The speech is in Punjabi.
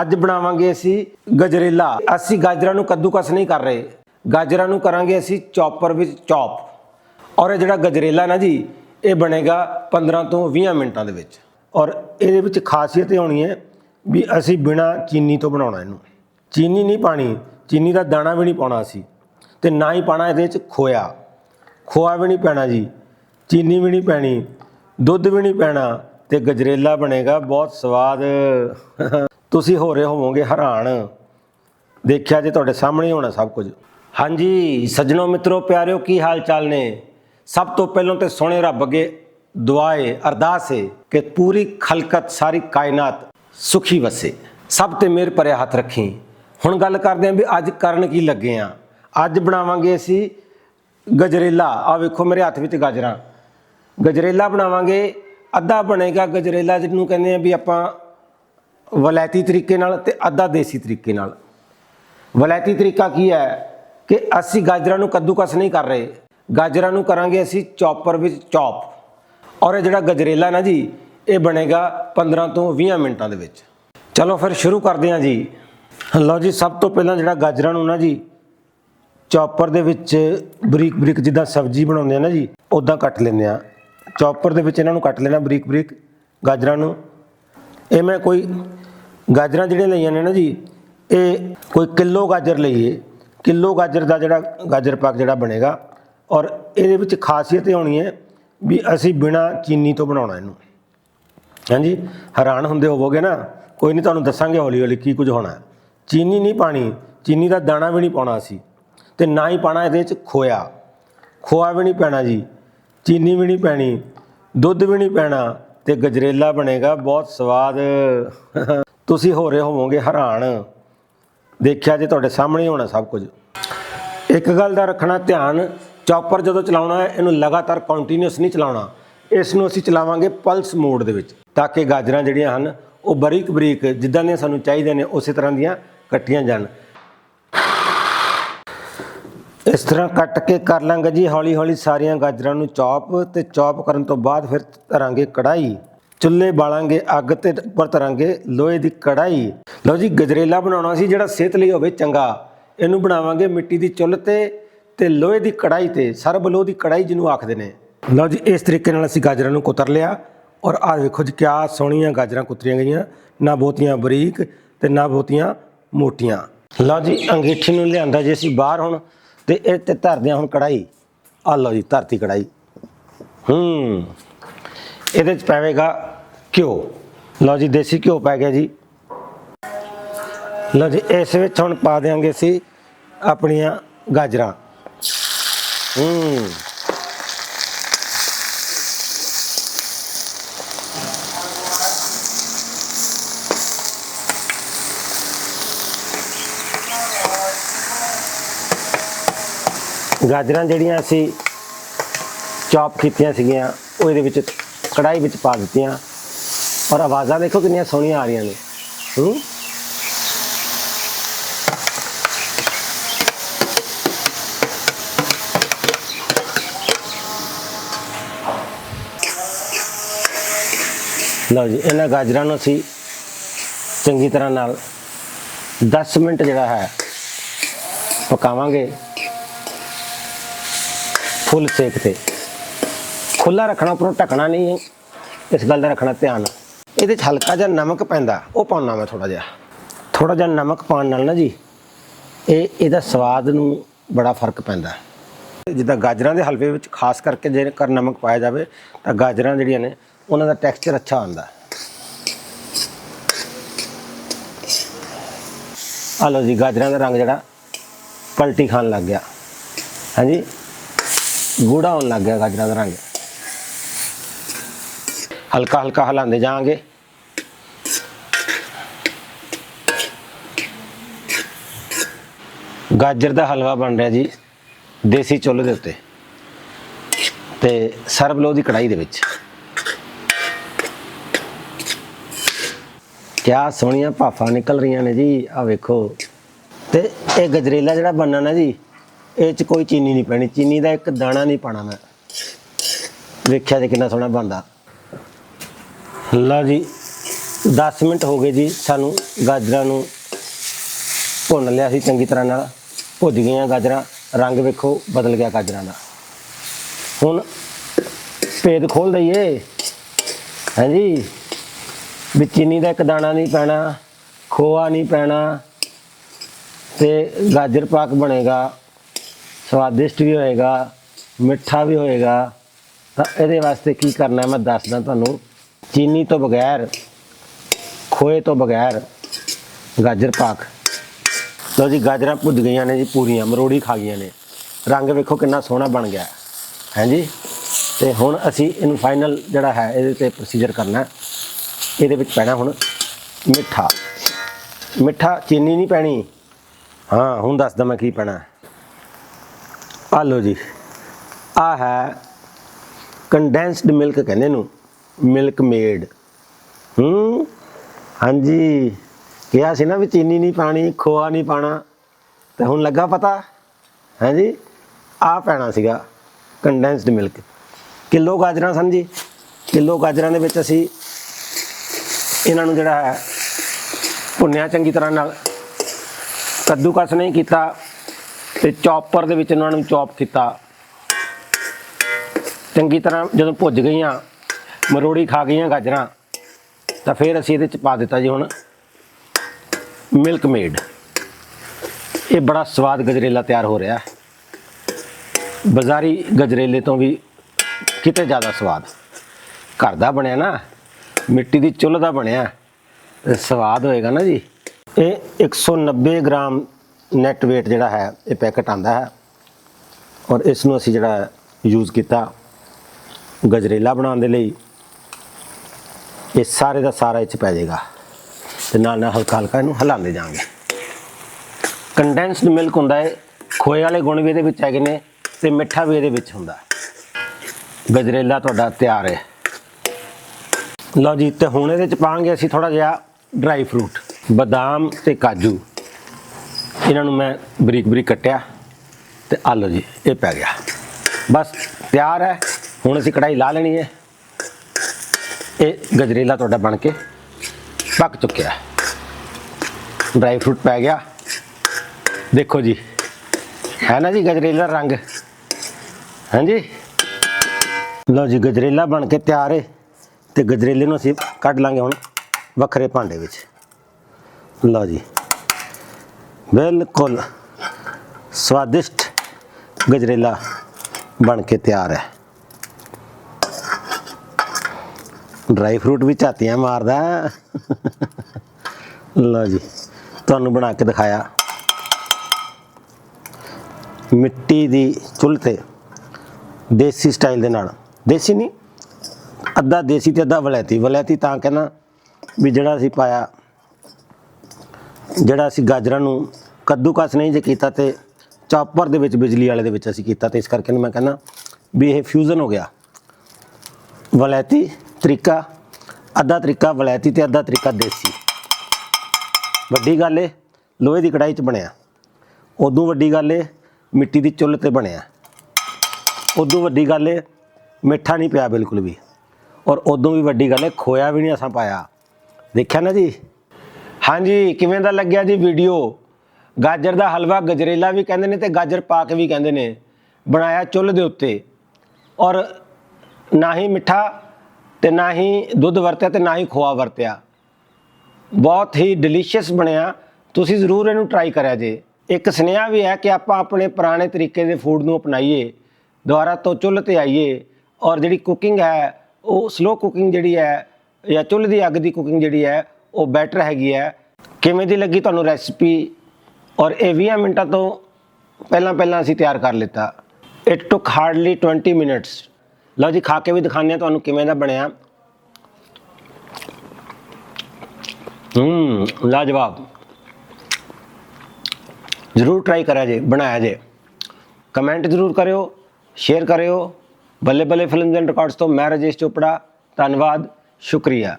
ਅੱਜ ਬਣਾਵਾਂਗੇ ਅਸੀਂ ਗਜਰੇਲਾ। ਅਸੀਂ ਗਾਜਰਾਂ ਨੂੰ ਕੱਦੂਕਸ ਨਹੀਂ ਕਰ ਰਹੇ। ਗਾਜਰਾਂ ਨੂੰ ਕਰਾਂਗੇ ਅਸੀਂ ਚੌਪਰ ਵਿੱਚ ਚੌਪ। ਔਰ ਇਹ ਜਿਹੜਾ ਗਜਰੇਲਾ ਨਾ ਜੀ, ਇਹ ਬਣੇਗਾ 15 ਤੋਂ 20 ਮਿੰਟਾਂ ਦੇ ਵਿੱਚ। ਔਰ ਇਹਦੇ ਵਿੱਚ ਖਾਸੀਅਤ ਇਹ ਹੋਣੀ ਹੈ ਵੀ ਅਸੀਂ ਬਿਨਾ ਚੀਨੀ ਤੋਂ ਬਣਾਉਣਾ ਇਹਨੂੰ। ਚੀਨੀ ਨਹੀਂ ਪਾਣੀ, ਚੀਨੀ ਦਾ ਦਾਣਾ ਵੀ ਨਹੀਂ ਪਾਉਣਾ ਅਸੀਂ। ਤੇ ਨਾ ਹੀ ਪਾਣਾ ਇਹਦੇ ਵਿੱਚ ਖੋਇਆ। ਖੋਆ ਵੀ ਨਹੀਂ ਪੈਣਾ ਜੀ, ਚੀਨੀ ਵੀ ਨਹੀਂ ਪੈਣੀ, ਦੁੱਧ ਵੀ ਨਹੀਂ ਪੈਣਾ ਤੇ ਗਜਰੇਲਾ ਬਣੇਗਾ ਬਹੁਤ ਸਵਾਦ। ਤੁਸੀਂ ਹੋ ਰਹੇ ਹੋਵੋਗੇ ਹੈਰਾਨ। ਦੇਖਿਆ ਜੇ ਤੁਹਾਡੇ ਸਾਹਮਣੇ ਹੋਣਾ ਸਭ ਕੁਝ। ਹਾਂਜੀ, ਸੱਜਣੋ ਮਿੱਤਰੋ, ਪਿਆਰਿਓ, ਕੀ ਹਾਲ ਚਾਲ ਨੇ? ਸਭ ਤੋਂ ਪਹਿਲਾਂ ਤੇ ਸੋਹਣੇ ਰੱਬ ਅੱਗੇ ਦੁਆ ਏ ਅਰਦਾਸ ਏ ਕਿ ਪੂਰੀ ਖਲਕਤ, ਸਾਰੀ ਕਾਇਨਾਤ ਸੁਖੀ ਵਸੇ। ਸਭ ਤੇ ਮੇਰ ਭਰਿਆ ਹੱਥ ਰੱਖੀ। ਹੁਣ ਗੱਲ ਕਰਦੇ ਆਂ ਵੀ ਅੱਜ ਕਰਨ ਕੀ ਲੱਗੇ ਆਂ। ਅੱਜ ਬਣਾਵਾਂਗੇ ਅਸੀਂ ਗਜਰੇਲਾ। ਆ ਵੇਖੋ ਮੇਰੇ ਹੱਥ ਵਿੱਚ ਗਾਜਰਾਂ। ਗਜਰੇਲਾ ਬਣਾਵਾਂਗੇ। ਅੱਧਾ ਬਣੇਗਾ ਗਜਰੇਲਾ, ਜਿਹਨੂੰ ਕਹਿੰਦੇ ਆ ਵੀ ਆਪਾਂ ਵਲੈਤੀ ਤਰੀਕੇ ਨਾਲ ਤੇ ਅੱਧਾ ਦੇਸੀ ਤਰੀਕੇ ਨਾਲ। ਵਲੈਤੀ ਤਰੀਕਾ ਕੀ ਹੈ ਕਿ ਅਸੀਂ ਗਾਜਰਾਂ ਨੂੰ ਕੱਦੂਕਸ ਨਹੀਂ ਕਰ ਰਹੇ। ਗਾਜਰਾਂ ਨੂੰ ਕਰਾਂਗੇ ਅਸੀਂ ਚੌਪਰ ਵਿੱਚ ਚੌਪ। ਔਰ ਇਹ ਜਿਹੜਾ ਗਜਰੇਲਾ ਨਾ ਜੀ, ਇਹ ਬਣੇਗਾ 15 ਤੋਂ 20 ਮਿੰਟਾਂ ਦੇ ਵਿੱਚ। ਚਲੋ ਫਿਰ ਸ਼ੁਰੂ ਕਰਦੇ ਹਾਂ ਜੀ। ਲਓ ਜੀ, ਸਭ ਤੋਂ ਪਹਿਲਾਂ ਜਿਹੜਾ ਗਾਜਰਾਂ ਨੂੰ ਨਾ ਜੀ, ਚੌਪਰ ਦੇ ਵਿੱਚ ਬਰੀਕ ਬਰੀਕ ਜਿੱਦਾਂ ਸਬਜ਼ੀ ਬਣਾਉਂਦੇ ਆ ਨਾ ਜੀ ਉਦਾਂ ਕੱਟ ਲੈਂਦੇ ਆ ਚੌਪਰ ਦੇ ਵਿੱਚ ਇਹਨਾਂ ਨੂੰ ਕੱਟ ਲੈਣਾ ਬਰੀਕ ਬਰੀਕ ਗਾਜਰਾਂ ਨੂੰ। ਇਹ ਮੈਂ ਕੋਈ ਗਾਜਰਾਂ ਜਿਹੜੀਆਂ ਲਈਆਂ ਨੇ ਨਾ ਜੀ, ਇਹ ਕੋਈ ਕਿਲੋ ਗਾਜਰ ਲਈਏ। ਕਿਲੋ ਗਾਜਰ ਦਾ ਜਿਹੜਾ ਗਾਜਰ ਪਾਕ ਜਿਹੜਾ ਬਣੇਗਾ ਔਰ ਇਹਦੇ ਵਿੱਚ ਖਾਸੀਅਤ ਇਹ ਹੋਣੀ ਹੈ ਵੀ ਅਸੀਂ ਬਿਨਾ ਚੀਨੀ ਤੋਂ ਬਣਾਉਣਾ ਇਹਨੂੰ। ਹਾਂਜੀ, ਹੈਰਾਨ ਹੁੰਦੇ ਹੋਵੋਗੇ ਨਾ, ਕੋਈ ਨਹੀਂ ਤੁਹਾਨੂੰ ਦੱਸਾਂਗੇ ਹੌਲੀ ਹੌਲੀ ਕੀ ਕੁਝ ਹੋਣਾ ਚੀਨੀ ਨਹੀਂ ਪਾਣੀ, ਚੀਨੀ ਦਾ ਦਾਣਾ ਵੀ ਨਹੀਂ ਪਾਉਣਾ ਅਸੀਂ ਤੇ ਨਾ ਹੀ ਪਾਣਾ ਇਹਦੇ ਵਿੱਚ ਖੋਇਆ। ਖੋਆ ਵੀ ਨਹੀਂ ਪੈਣਾ ਜੀ, ਚੀਨੀ ਵੀ ਨਹੀਂ ਪੈਣੀ, ਦੁੱਧ ਵੀ ਨਹੀਂ ਪੈਣਾ ਤੇ ਗਜਰੇਲਾ ਬਣੇਗਾ, ਬਹੁਤ ਸਵਾਦ। ਤੁਸੀਂ ਹੋ ਰਹੇ ਹੋਵੋਗੇ ਹੈਰਾਨ। ਦੇਖਿਆ ਜੇ ਤੁਹਾਡੇ ਸਾਹਮਣੇ ਹੋਣਾ ਸਭ ਕੁਝ। ਇੱਕ ਗੱਲ ਦਾ ਰੱਖਣਾ ਧਿਆਨ, ਚੌਪਰ ਜਦੋਂ ਚਲਾਉਣਾ ਹੈ, ਇਹਨੂੰ ਲਗਾਤਾਰ ਕੰਟੀਨਿਊਸ ਨਹੀਂ ਚਲਾਉਣਾ। ਇਸ ਨੂੰ ਅਸੀਂ ਚਲਾਵਾਂਗੇ ਪਲਸ ਮੋਡ ਦੇ ਵਿੱਚ, ਤਾਂ ਕਿ ਗਾਜਰਾਂ ਜਿਹੜੀਆਂ ਹਨ, ਉਹ ਬਰੀਕ ਬਰੀਕ ਜਿੱਦਾਂ ਦੀਆਂ ਸਾਨੂੰ ਚਾਹੀਦੀਆਂ ਨੇ, ਉਸੇ ਤਰ੍ਹਾਂ ਦੀਆਂ ਕੱਟੀਆਂ ਜਾਣ। ਇਸ ਤਰ੍ਹਾਂ ਕੱਟ ਕੇ ਕਰ ਲਾਂਗੇ ਜੀ ਹੌਲੀ ਹੌਲੀ ਸਾਰੀਆਂ ਗਾਜਰਾਂ ਨੂੰ ਚੌਪ ਤੇ ਚੌਪ ਕਰਨ ਤੋਂ ਬਾਅਦ ਫਿਰ ਧਰਾਂਗੇ ਕੜਾਈ ਚੁੱਲ੍ਹੇ ਬਾਲਾਂਗੇ ਅੱਗ ਤੇ ਉੱਪਰ ਧਰਾਂਗੇ ਲੋਹੇ ਦੀ ਕੜਾਈ ਲਓ ਜੀ, ਗਜਰੇਲਾ ਬਣਾਉਣਾ ਸੀ ਜਿਹੜਾ ਸਿਹਤ ਲਈ ਹੋਵੇ ਚੰਗਾ। ਇਹਨੂੰ ਬਣਾਵਾਂਗੇ ਮਿੱਟੀ ਦੀ ਚੁੱਲ੍ਹ ਤੇ ਤੇ ਲੋਹੇ ਦੀ ਕੜਾਈ ਤੇ, ਸਰਬ ਲੋਹ ਦੀ ਕੜਾਈ ਜਿਹਨੂੰ ਆਖਦੇ ਨੇ। ਲਓ ਜੀ, ਇਸ ਤਰੀਕੇ ਨਾਲ ਅਸੀਂ ਗਾਜਰਾਂ ਨੂੰ ਕੁਤਰ ਲਿਆ ਔਰ ਆਹ ਵੇਖੋ ਜੀ, ਕਿਆ ਸੋਹਣੀਆਂ ਗਾਜਰਾਂ ਕੁਤਰੀਆਂ ਗਈਆਂ। ਨਾ ਬਹੁਤੀਆਂ ਬਰੀਕ ਤੇ ਨਾ ਬਹੁਤੀਆਂ ਮੋਟੀਆਂ। ਲਓ ਜੀ, ਅੰਗੀਠੀ ਨੂੰ ਲਿਆਂਦਾ ਜੇ ਅਸੀਂ ਬਾਹਰ ਹੁਣ। ਤੇ ਇਹ ਤੇ ਧਰਦੇ ਹਾਂ ਹੁਣ ਕੜਾਈ ਆ ਲਓ ਜੀ, ਧਰਤੀ ਕੜਾਈ ਹੂੰ। ਇਹਦੇ ਚ ਪਵੇਗਾ ਘਿਓ। ਲਓ ਜੀ, ਦੇਸੀ ਘਿਓ ਪੈ ਗਿਆ ਜੀ। ਲਓ ਜੀ, ਇਸ ਵਿੱਚ ਹੁਣ ਪਾ ਦਿਆਂਗੇ ਸੀ ਆਪਣੀਆਂ ਗਾਜਰਾਂ। ਹੂੰ। ਗਾਜਰਾਂ ਜਿਹੜੀਆਂ ਅਸੀਂ ਚੌਪ ਕੀਤੀਆਂ ਸੀਗੀਆਂ, ਉਹ ਇਹਦੇ ਵਿੱਚ ਕੜਾਈ ਵਿੱਚ ਪਾ ਦਿੱਤੀਆਂ। ਔਰ ਆਵਾਜ਼ਾਂ ਦੇਖੋ ਕਿੰਨੀਆਂ ਸੋਹਣੀਆਂ ਆ ਰਹੀਆਂ ਨੇ। ਹੂੰ? ਲਓ ਜੀ, ਇਹਨਾਂ ਗਾਜਰਾਂ ਨੂੰ ਅਸੀਂ ਚੰਗੀ ਤਰ੍ਹਾਂ ਨਾਲ 10 ਮਿੰਟ ਜਿਹੜਾ ਹੈ, ਪਕਾਵਾਂਗੇ। ਫੁੱਲ ਸੇਕ ਤੇ। ਖੁੱਲਾ ਰੱਖਣਾ ਉੱਪਰੋਂ ਢੱਕਣਾ ਨਹੀਂ ਹੈ। ਇਸ ਗੱਲ ਦਾ ਰੱਖਣਾ ਧਿਆਨ ਇਹਦੇ 'ਚ ਹਲਕਾ ਜਿਹਾ ਨਮਕ ਪੈਂਦਾ। ਉਹ ਪਾਉਣਾ ਮੈਂ ਥੋੜਾ ਜਿਹਾ। ਥੋੜਾ ਜਿਹਾ ਨਮਕ ਪਾਉਣ ਨਾਲ ਨਾ ਜੀ, ਇਹ, ਇਹਦਾ ਸਵਾਦ ਨੂੰ ਬੜਾ ਫ਼ਰਕ ਪੈਂਦਾ। ਜਿੱਦਾਂ ਗਾਜਰਾਂ ਦੇ ਹਲਵੇ ਵਿੱਚ ਖਾਸ ਕਰਕੇ ਜੇਕਰ ਨਮਕ ਪਾਇਆ ਜਾਵੇ, ਤਾਂ ਗਾਜਰਾਂ ਜਿਹੜੀਆਂ ਨੇ, ਉਹਨਾਂ ਦਾ ਟੈਕਸਚਰ ਅੱਛਾ ਆਉਂਦਾ। ਆ ਲਓ ਜੀ, ਗਾਜਰਾਂ ਦਾ ਰੰਗ ਜਿਹੜਾ ਪਲਟੀ ਖਾਣ ਲੱਗ ਗਿਆ। ਹਾਂਜੀ। ਗੂੜਾ ਹੋਣ ਲੱਗ ਗਿਆ ਗਾਜਰਾਂ ਦਾ ਰੰਗ ਹਲਕਾ ਹਲਕਾ ਹਿਲਾਉਂਦੇ ਜਾਵਾਂਗੇ। ਗਾਜਰ ਦਾ ਹਲਵਾ ਬਣ ਰਿਹਾ ਜੀ, ਦੇਸੀ ਚੁੱਲ੍ਹੇ ਦੇ ਉੱਤੇ। ਤੇ ਸਰਬ ਲੋ ਦੀ ਕੜਾਈ ਦੇ ਵਿੱਚ। ਕਿਆ ਸੋਹਣੀਆਂ ਭਾਫਾਂ ਨਿਕਲ ਰਹੀਆਂ ਨੇ ਜੀ ਆ ਵੇਖੋ। ਤੇ ਇਹ ਗਜਰੇਲਾ ਜਿਹੜਾ ਬਣਨਾ ਨਾ ਜੀ ਇਹ ਚ ਕੋਈ ਚੀਨੀ ਨਹੀਂ ਪੈਣੀ। ਚੀਨੀ ਦਾ ਇੱਕ ਦਾਣਾ ਨਹੀਂ ਪਾਣਾ ਮੈਂ। ਵੇਖਿਆ ਜੇ ਕਿੰਨਾ ਸੋਹਣਾ ਬਣਦਾ। ਲਓ ਜੀ 10 ਮਿੰਟ ਹੋ ਗਏ ਜੀ, ਸਾਨੂੰ ਗਾਜਰਾਂ ਨੂੰ ਭੁੰਨ ਲਿਆ ਸੀ ਚੰਗੀ ਤਰ੍ਹਾਂ ਨਾਲ। ਭੁੱਜ ਗਈਆਂ ਗਾਜਰਾਂ। ਰੰਗ ਵੇਖੋ, ਬਦਲ ਗਿਆ ਗਾਜਰਾਂ ਦਾ। ਹੁਣ ਭੇਦ ਖੋਲ ਦਈਏ। ਹਾਂਜੀ। ਵੀ ਚੀਨੀ ਦਾ ਇੱਕ ਦਾਣਾ ਨਹੀਂ ਪੈਣਾ, ਖੋਆ ਨਹੀਂ ਪੈਣਾ ਤੇ ਗਾਜਰ ਪਾਕ ਬਣੇਗਾ। ਸਵਾਦਿਸ਼ਟ ਵੀ ਹੋਏਗਾ, ਮਿੱਠਾ ਵੀ ਹੋਏਗਾ। ਤਾਂ ਇਹਦੇ ਵਾਸਤੇ ਕੀ ਕਰਨਾ ਮੈਂ ਦੱਸਦਾ ਤੁਹਾਨੂੰ। ਚੀਨੀ ਤੋਂ ਬਗੈਰ, ਖੋਏ ਤੋਂ ਬਗੈਰ ਗਾਜਰ ਪਾਕ। ਲਓ ਜੀ, ਗਾਜਰਾਂ ਭੁੱਜ ਗਈਆਂ ਨੇ ਜੀ ਪੂਰੀਆਂ, ਮਰੋੜੀ ਖਾ ਗਈਆਂ ਨੇ। ਰੰਗ ਵੇਖੋ ਕਿੰਨਾ ਸੋਹਣਾ ਬਣ ਗਿਆ। ਹੈ ਜੀ? ਤੇ ਹੁਣ ਅਸੀਂ ਇਹਨੂੰ ਫਾਈਨਲ ਜਿਹੜਾ ਹੈ, ਇਹਦੇ ਤੇ ਪ੍ਰੋਸੀਜਰ ਕਰਨਾ ਇਹਦੇ ਵਿੱਚ ਪੈਣਾ ਹੁਣ ਮਿੱਠਾ। ਮਿੱਠਾ ਚੀਨੀ ਨਹੀਂ ਪੈਣੀ। ਹਾਂ, ਹੁਣ ਦੱਸਦਾ ਮੈਂ ਕੀ ਪੈਣਾ। ਆ ਲਓ ਜੀ। ਆ ਹੈ ਕੰਡੈਂਸਡ ਮਿਲਕ ਕਹਿੰਦੇ ਨੂੰ ਮਿਲਕ ਮੇਡ ਹੂੰ? ਹਾਂਜੀ। ਕਿਹਾ ਸੀ ਨਾ ਵੀ ਚੀਨੀ ਨਹੀਂ ਪਾਣੀ, ਖੋਆ ਨਹੀਂ ਪਾਣਾ। ਤੇ ਹੁਣ ਲੱਗਾ ਪਤਾ। ਹਾਂਜੀ। ਆ ਪੈਣਾ ਸੀਗਾ ਕੰਡੈਂਸਡ ਮਿਲਕ ਕਿਲੋ ਗਾਜਰਾਂ ਸਨ ਜੀ। ਕਿਲੋ ਗਾਜਰਾਂ ਦੇ ਵਿੱਚ ਅਸੀਂ ਇਹਨਾਂ ਨੂੰ ਜਿਹੜਾ ਹੈ, ਭੁੰਨਿਆ ਚੰਗੀ ਤਰ੍ਹਾਂ ਨਾਲ। ਕੱਦੂਕਸ ਨਹੀਂ ਕੀਤਾ। ਤੇ ਚੌਪਰ ਦੇ ਵਿੱਚ ਉਹਨਾਂ ਨੂੰ ਚੌਪ ਕੀਤਾ। ਚੰਗੀ ਤਰ੍ਹਾਂ ਜਦੋਂ ਭੁੱਜ ਗਈਆਂ, ਮਰੋੜੀ ਖਾ ਗਈਆਂ ਗਾਜਰਾਂ, ਤਾਂ ਫਿਰ ਅਸੀਂ ਇਹਦੇ ਚ ਪਾ ਦਿੱਤਾ ਜੀ ਹੁਣ ਮਿਲਕ ਮੇਡ ਇਹ ਬੜਾ ਸਵਾਦ ਗਜਰੇਲਾ ਤਿਆਰ ਹੋ ਰਿਹਾ। ਹੈ ਬਾਜ਼ਾਰੀ ਗਜਰੇਲੇ ਤੋਂ ਵੀ ਕਿਤੇ ਜ਼ਿਆਦਾ ਸਵਾਦ। ਘਰ ਦਾ ਬਣਿਆ ਨਾ, ਮਿੱਟੀ ਦੀ ਚੁੱਲ੍ਹ ਦਾ ਬਣਿਆ, ਤੇ ਸਵਾਦ ਹੋਏਗਾ ਨਾ ਜੀ। ਇਹ 190 ਗ੍ਰਾਮ ਨੈਟ weight ਜਿਹੜਾ ਹੈ, ਇਹ ਪੈਕਟ ਆਂਦਾ ਹੈ। ਔਰ ਇਸ ਨੂੰ ਅਸੀਂ ਜਿਹੜਾ ਯੂਜ਼ ਕੀਤਾ, ਗਜਰੇਲਾ ਬਣਾਉਣ ਦੇ ਲਈ, ਇਹ ਸਾਰੇ ਦਾ ਸਾਰਾ ਇਹ ਚ ਪੈ ਜਾਏਗਾ। ਤੇ ਨਾਲ ਨਾਲ ਹਲਕਾ ਹਲਕਾ ਇਹਨੂੰ ਹਿਲਾਉਂਦੇ ਜਾਵਾਂਗੇ। ਕੰਡੈਂਸਡ ਮਿਲਕ ਹੁੰਦਾ ਹੈ, ਖੋਏ ਵਾਲੇ ਗੁਣ ਵੀ ਇਹਦੇ ਵਿੱਚ ਹੈਗੇ ਨੇ ਤੇ ਮਿੱਠਾ ਵੀ ਇਹਦੇ ਵਿੱਚ ਹੁੰਦਾ ਗਜਰੇਲਾ ਤੁਹਾਡਾ ਤਿਆਰ ਹੈ। ਲਓ ਜੀ, ਤੇ ਹੁਣ ਇਹਦੇ ਚ ਪਾਵਾਂਗੇ ਅਸੀਂ ਥੋੜਾ ਜਿਹਾ ਡਰਾਈ ਫਰੂਟ ਬਦਾਮ ਤੇ ਕਾਜੂ। ਇਹਨਾਂ ਨੂੰ ਮੈਂ ਬਰੀਕ ਬਰੀਕ ਕੱਟਿਆ ਤੇ ਆ ਲਓ ਜੀ, ਇਹ ਪੈ ਗਿਆ। ਬਸ ਤਿਆਰ ਹੈ, ਹੁਣ ਅਸੀਂ ਕੜਾਈ ਲਾ ਲੈਣੀ ਹੈ। ਇਹ ਗਜਰੇਲਾ ਤੁਹਾਡਾ ਬਣ ਕੇ ਪੱਕ ਚੁੱਕਿਆ ਡਰਾਈ ਫਰੂਟ ਪੈ ਗਿਆ। ਦੇਖੋ ਜੀ, ਹੈ ਨਾ ਜੀ ਗਜਰੇਲਾ ਰੰਗ? ਹਾਂਜੀ? ਲਓ ਜੀ, ਗਜਰੇਲਾ ਬਣ ਕੇ ਤਿਆਰ ਹੈ ਤੇ ਗਜਰੇਲੇ ਨੂੰ ਅਸੀਂ ਕੱਢ ਲਾਂਗੇ ਹੁਣ ਵੱਖਰੇ ਭਾਂਡੇ ਵਿੱਚ। ਲਓ ਜੀ। ਬਿਲਕੁਲ ਸਵਾਦਿਸ਼ਟ ਗਜਰੇਲਾ ਬਣ ਕੇ ਤਿਆਰ ਹੈ। ਡਰਾਈ ਫਰੂਟ ਵੀ ਝਾਤੀਆਂ ਮਾਰਦਾ। ਲਓ ਜੀ, ਤੁਹਾਨੂੰ ਬਣਾ ਕੇ ਦਿਖਾਇਆ। ਮਿੱਟੀ ਦੀ ਚੁੱਲ੍ਹ ਤੇ ਦੇਸੀ ਸਟਾਈਲ ਦੇ ਨਾਲ। ਦੇਸੀ ਨਹੀਂ, ਅੱਧਾ ਦੇਸੀ ਤੇ ਅੱਧਾ ਵਲੈਤੀ। ਵਲੈਤੀ ਤਾਂ ਕਹਿੰਦਾ ਵੀ ਜਿਹੜਾ ਅਸੀਂ ਪਾਇਆ, ਜਿਹੜਾ ਅਸੀਂ ਗਾਜਰਾਂ ਨੂੰ ਕੱਦੂਕਸ ਨਹੀਂ ਜੇ ਕੀਤਾ ਤੇ ਚਾਪਰ ਦੇ ਵਿੱਚ ਬਿਜਲੀ ਵਾਲੇ ਦੇ ਵਿੱਚ ਅਸੀਂ ਕੀਤਾ ਤੇ ਇਸ ਕਰਕੇ ਮੈਂ ਕਹਿੰਦਾ ਵੀ ਇਹ ਫਿਊਜ਼ਨ ਹੋ ਗਿਆ। ਵਲੈਤੀ ਤਰੀਕਾ, ਅੱਧਾ ਤਰੀਕਾ ਵਲੈਤੀ ਤੇ ਅੱਧਾ ਤਰੀਕਾ ਦੇਸੀ। ਵੱਡੀ ਗੱਲ ਏ, ਲੋਹੇ ਦੀ ਕੜਾਈ 'ਚ ਬਣਿਆ। ਉਦੋਂ ਵੱਡੀ ਗੱਲ ਏ, ਮਿੱਟੀ ਦੀ ਚੁੱਲ੍ਹ ਤੇ ਬਣਿਆ। ਉਦੋਂ ਵੱਡੀ ਗੱਲ ਏ, ਮਿੱਠਾ ਨਹੀਂ ਪਿਆ ਬਿਲਕੁਲ ਵੀ। ਔਰ ਉਦੋਂ ਵੀ ਵੱਡੀ ਗੱਲ ਏ, ਖੋਇਆ ਵੀ ਨਹੀਂ ਅਸਾਂ ਪਾਇਆ। ਦੇਖਿਆ ਨਾ ਜੀ? ਹਾਂਜੀ, ਕਿਵੇਂ ਦਾ ਲੱਗਿਆ ਜੀ ਵੀਡੀਓ ਗਾਜਰ ਦਾ ਹਲਵਾ ਗਜਰੇਲਾ ਵੀ ਕਹਿੰਦੇ ਨੇ ਤੇ ਗਾਜਰ ਪਾਕ ਵੀ ਕਹਿੰਦੇ ਨੇ, ਬਣਾਇਆ ਚੁੱਲ੍ਹ ਦੇ ਉੱਤੇ। ਔਰ ਨਾ ਹੀ ਮਿੱਠਾ ਤੇ ਨਾ ਹੀ ਦੁੱਧ ਵਰਤਿਆ ਤੇ ਨਾ ਹੀ ਖੋਆ ਵਰਤਿਆ। ਬਹੁਤ ਹੀ ਡਿਲੀਸ਼ੀਅਸ ਬਣਿਆ। ਤੁਸੀਂ ਜ਼ਰੂਰ ਇਹਨੂੰ ਟਰਾਈ ਕਰਿਆ ਜੇ। ਇੱਕ ਸੁਨੇਹਾ ਵੀ ਹੈ ਕਿ ਆਪਾਂ ਆਪਣੇ ਪੁਰਾਣੇ ਤਰੀਕੇ ਦੇ ਫੂਡ ਨੂੰ ਅਪਣਾਈਏ, ਦੁਬਾਰਾ ਤੋਂ ਚੁੱਲ੍ਹ ਤੇ ਆਈਏ। ਔਰ ਜਿਹੜੀ ਕੁਕਿੰਗ ਹੈ, ਉਹ ਸਲੋ ਕੁਕਿੰਗ ਜਿਹੜੀ ਹੈ ਜਾਂ ਚੁੱਲ੍ਹ ਦੀ ਅੱਗ ਦੀ ਕੁਕਿੰਗ ਜਿਹੜੀ ਹੈ, ਉਹ ਬੈਟਰ ਹੈਗੀ ਹੈ। ਕਿਵੇਂ ਦੀ ਲੱਗੀ ਤੁਹਾਨੂੰ ਰੈਸਪੀ ਔਰ ਇਹ 20 ਮਿੰਟਾਂ ਤੋਂ ਪਹਿਲਾਂ ਪਹਿਲਾਂ ਅਸੀਂ ਤਿਆਰ ਕਰ ਲਿੱਤਾ। ਇਟ ਟੁਕ ਹਾਰਡਲੀ 20 ਮਿੰਟਸ ਲਓ ਜੀ, ਖਾ ਕੇ ਵੀ ਦਿਖਾਉਂਦੇ ਹਾਂ ਤੁਹਾਨੂੰ ਕਿਵੇਂ ਦਾ ਬਣਿਆ। ਹੂੰ, ਲਾਜਵਾਬ। ਜ਼ਰੂਰ ਟਰਾਈ ਕਰਿਆ ਜੇ, ਬਣਾਇਆ ਜੇ। ਕਮੈਂਟ ਜ਼ਰੂਰ ਕਰਿਓ ਸ਼ੇਅਰ ਕਰਿਓ। ਬੱਲੇ ਬੱਲੇ ਫਿਲਮਸ ਐਂਡ ਰਿਕਾਰਡਸ ਤੋਂ ਮੈਂ ਰਜੇਸ਼ ਚੋਪੜਾ। ਧੰਨਵਾਦ, ਸ਼ੁਕਰੀਆ।